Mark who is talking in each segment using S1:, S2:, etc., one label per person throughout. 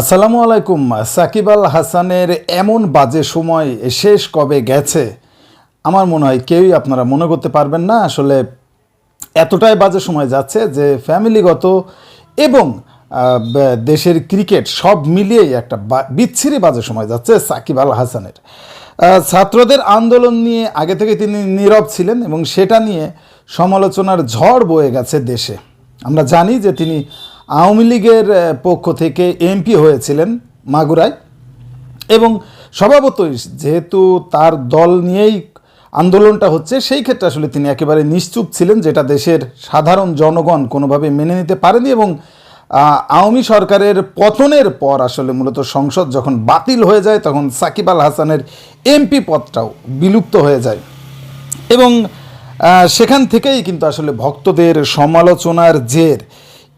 S1: আসসালামু আলাইকুম, সাকিব আল হাসানের এমন বাজে সময় শেষ কবে গেছে? আমার মনে হয় কেউই আপনারা মনে করতে পারবেন না, আসলে এতটাই বাজে সময় যাচ্ছে যে ফ্যামিলিগত এবং দেশের ক্রিকেট সব মিলিয়েই একটা বিচ্ছিরি বাজে সময় যাচ্ছে সাকিব আল হাসানের। ছাত্রদের আন্দোলন নিয়ে আগে থেকে তিনি নীরব ছিলেন এবং সেটা নিয়ে সমালোচনার ঝড় বয়ে গেছে দেশে। আমরা জানি যে তিনি আওয়ামী লীগের পক্ষ থেকে এমপি হয়েছিলেন মাগুরায় এবং স্বভাবতই যেহেতু তার দল নিয়েই আন্দোলনটা হচ্ছে, সেই ক্ষেত্রে আসলে তিনি একেবারে নিশ্চুপ ছিলেন, যেটা দেশের সাধারণ জনগণ কোনোভাবে মেনে নিতে পারেনি এবং আওয়ামী সরকারের পতনের পর আসলে মূলত সংসদ যখন বাতিল হয়ে যায়, তখন সাকিব আল হাসানের এমপি পদটাও বিলুপ্ত হয়ে যায় এবং সেখান থেকেই কিন্তু আসলে ভক্তদের সমালোচনার জের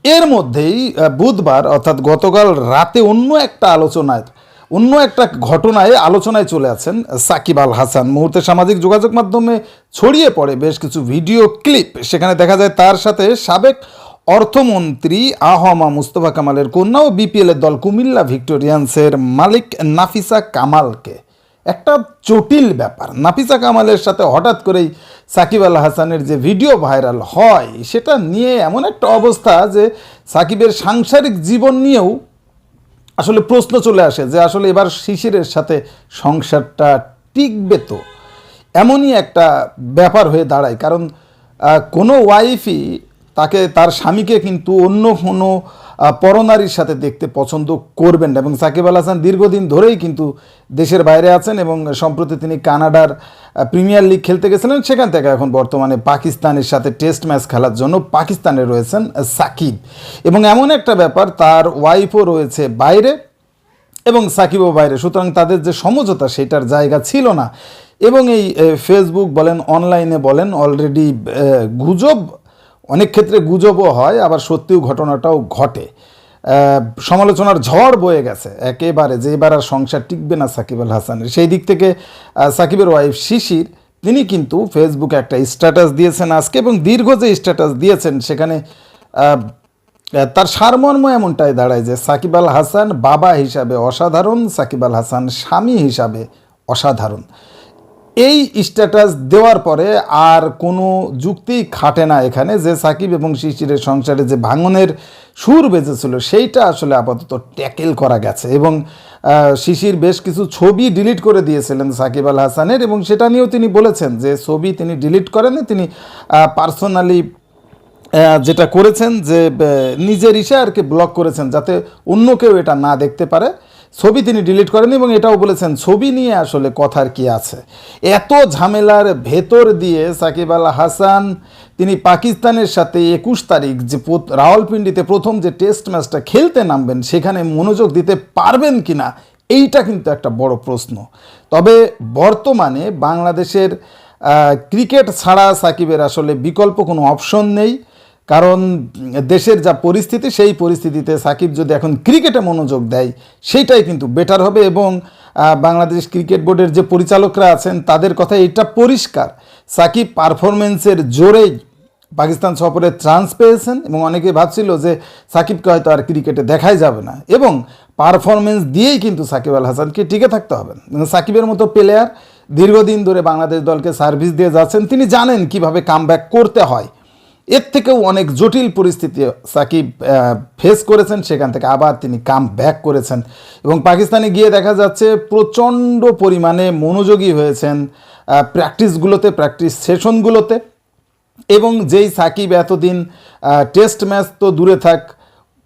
S1: এর মধ্যেই বুধবার, অর্থাৎ গতকাল রাতে অন্য একটা আলোচনায়, অন্য একটা ঘটনায় আলোচনায় চলে আছেন সাকিব আল হাসান। মুহূর্তে সামাজিক যোগাযোগ মাধ্যমে ছড়িয়ে পড়ে বেশ কিছু ভিডিও ক্লিপ। সেখানে দেখা যায় তার সাথে সাবেক অর্থমন্ত্রী আহমা মুস্তফা কামালের কন্যা ও বিপিএলের দল কুমিল্লা ভিক্টোরিয়ান্সের মালিক নাফিসা কামালকে। একটা জটিল ব্যাপার। নাফিসা কামালের সাথে হঠাৎ করেই সাকিব আল হাসানের যে ভিডিও ভাইরাল হয়, সেটা নিয়ে এমন একটা অবস্থা যে সাকিবের সাংসারিক জীবন নিয়েও আসলে প্রশ্ন চলে আসে যে আসলে এবার শিশিরের সাথে সংসারটা টিকবে তো। এমনই একটা ব্যাপার হয়ে দাঁড়ায়, কারণ কোনো ওয়াইফই তাকে তার স্বামীকে কিন্তু অন্য কোনো পরনারীর সাথে দেখতে পছন্দ করবেন না। এবং সাকিব আল হাসান দীর্ঘদিন ধরেই কিন্তু দেশের বাইরে আছেন এবং সম্প্রতি তিনি কানাডার প্রিমিয়ার লিগ খেলতে গেছিলেন। সেখান থেকে এখন বর্তমানে পাকিস্তানের সাথে টেস্ট ম্যাচ খেলার জন্য পাকিস্তানে রয়েছেন সাকিব। এবং এমন একটা ব্যাপার, তার ওয়াইফও রয়েছে বাইরে এবং সাকিবও বাইরে। সুতরাং তাদের যে সমঝোতা, সেটার জায়গা ছিল না। এবং এই ফেসবুক বলেন অনলাইনে বলেন অলরেডি গুজব অনেক ক্ষেত্রে গুজবও হয়, আবার সত্যিও ঘটনাটাও ঘটে। সমালোচনার ঝড় বয়ে গেছে, একেবারে যে এবার আর সংসার টিকবে না সাকিব আল হাসানের। সেই দিক থেকে সাকিবের ওয়াইফ শিশির, তিনি কিন্তু ফেসবুকে একটা স্ট্যাটাস দিয়েছেন আজকে এবং দীর্ঘ যে স্ট্যাটাস দিয়েছেন, সেখানে তার সারমর্ম এমনটাই দাঁড়ায় যে সাকিব আল হাসান বাবা হিসাবে অসাধারণ, সাকিব আল হাসান স্বামী হিসাবে অসাধারণ। এই স্ট্যাটাস দেওয়ার পরে আর কোনো যুক্তি খাটে না এখানে যে সাকিব এবং শিশিরের সংসারে যে ভাঙনের সুর বেজেছিল সেইটা আসলে আপাতত ট্যাকেল করা গেছে। এবং শিশির বেশ কিছু ছবি ডিলিট করে দিয়েছিলেন সাকিব আল হাসানের এবং সেটা নিয়েও তিনি বলেছেন যে ছবি তিনি ডিলিট করেন তিনি পার্সোনালি যেটা করেছেন যে আহ, আর ইশায়ারকে ব্লক করেছেন যাতে অন্য কেউ এটা না দেখতে পারে। ছবি তিনি ডিলিট করেন এবং এটাও বলেছেন, ছবি নিয়ে আসলে কথার কি আছে? এত ঝামেলার ভেতর দিয়ে সাকিব আল হাসান, তিনি পাকিস্তানের সাথে একুশ তারিখ যে রাওয়ালপিন্ডিতে প্রথম যে টেস্ট ম্যাচটা খেলতে নামবেন, সেখানে মনোযোগ দিতে পারবেন কিনা, এইটা কিন্তু একটা বড় প্রশ্ন। তবে বর্তমানে বাংলাদেশের ক্রিকেট ছাড়া সাকিবের আসলে বিকল্প কোনো অপশন নেই। কারণ দেশের যা পরিস্থিতি, সেই পরিস্থিতিতে সাকিব যদি এখন ক্রিকেটে মনোযোগ দেয়, সেইটাই কিন্তু বেটার হবে এবং বাংলাদেশ ক্রিকেট বোর্ডের যে পরিচালকরা আছেন, তাদের কথা এটা পরিষ্কার। সাকিব পারফরমেন্সের জোরেই পাকিস্তান সফরে চান্স পেয়েছেন এবং অনেকে ভাবছিল যে সাকিবকে হয়তো আর ক্রিকেটে দেখাই যাবে না এবং পারফরমেন্স দিয়েই কিন্তু সাকিব আল হাসানকে টিকে থাকতে হবে। এবং সাকিবের মতো প্লেয়ার দীর্ঘদিন ধরে বাংলাদেশ দলকে সার্ভিস দিয়ে যাচ্ছেন, তিনি জানেন কীভাবে কামব্যাক করতে হয়। এর থেকেও অনেক জটিল পরিস্থিতি সাকিব ফেস করেছেন, সেখান থেকে আবার তিনি কাম ব্যাক করেছেন। এবং পাকিস্তানে গিয়ে দেখা যাচ্ছে প্রচণ্ড পরিমাণে মনোযোগী হয়েছেন প্র্যাকটিসগুলোতে প্র্যাকটিস সেশনগুলোতে এবং যেই সাকিব এতদিন টেস্ট ম্যাচ তো দূরে থাক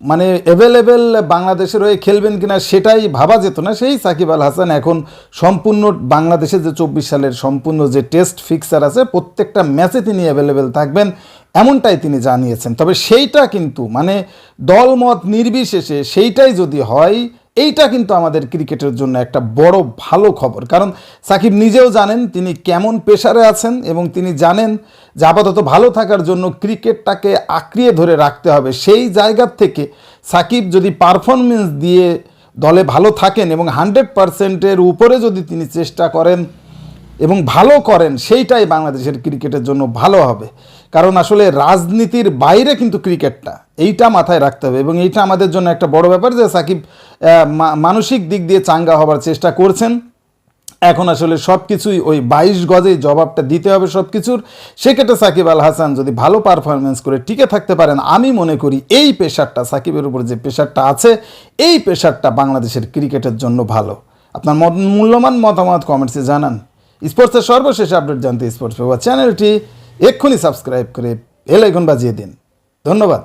S1: মানে অ্যাভেলেবেল বাংলাদেশের হয়ে খেলবেন কিনা সেটাই ভাবা যেত না। সেই সাকিব আল হাসান এখন সম্পূর্ণ বাংলাদেশের যে চব্বিশ সালের সম্পূর্ণ যে টেস্ট ফিক্সার আছে, প্রত্যেকটা ম্যাচে তিনি অ্যাভেলেবেল থাকবেন। এমনটাই তিনি জানিয়েছেন। তবে সেইটা কিন্তু মানে দলমত নির্বিশেষে সেইটাই যদি হয়, এইটা কিন্তু আমাদের ক্রিকেটের জন্য একটা বড় ভালো খবর। কারণ সাকিব নিজেও জানেন তিনি কেমন পেশারে আছেন এবং তিনি জানেন যে আপাতত ভালো থাকার জন্য ক্রিকেটটাকে আঁকড়িয়ে ধরে রাখতে হবে। সেই জায়গার থেকে সাকিব যদি পারফরমেন্স দিয়ে দলে ভালো থাকেন এবং হান্ড্রেড পারসেন্টের উপরে যদি তিনি চেষ্টা করেন এবং ভালো করেন, সেইটাই বাংলাদেশের ক্রিকেটের জন্য ভালো হবে। কারণ আসলে রাজনীতির বাইরে কিন্তু ক্রিকেটটা, এইটা মাথায় রাখতে হবে। এবং এইটা আমাদের জন্য একটা বড় ব্যাপার যে সাকিব মানসিক দিক দিয়ে চাঙ্গা হবার চেষ্টা করছেন। এখন আসলে সব কিছুই ওই বাইশ গজেই জবাবটা দিতে হবে সব কিছুর সেক্ষেত্রে সাকিব আল হাসান যদি ভালো পারফরমেন্স করে টিকে থাকতে পারেন, আমি মনে করি এই পেশারটা সাকিবের উপর যে পেশারটা আছে, এই পেশারটা বাংলাদেশের ক্রিকেটের জন্য ভালো। আপনার মূল্যবান মতামত কমেন্টসে জানান। স্পোর্টসের সর্বশেষ আপডেট জানতে স্পোর্টস পেপার চ্যানেলটি এক্ষুনি সাবস্ক্রাইব করে এলাইকন বাজিয়ে দিন। ধন্যবাদ।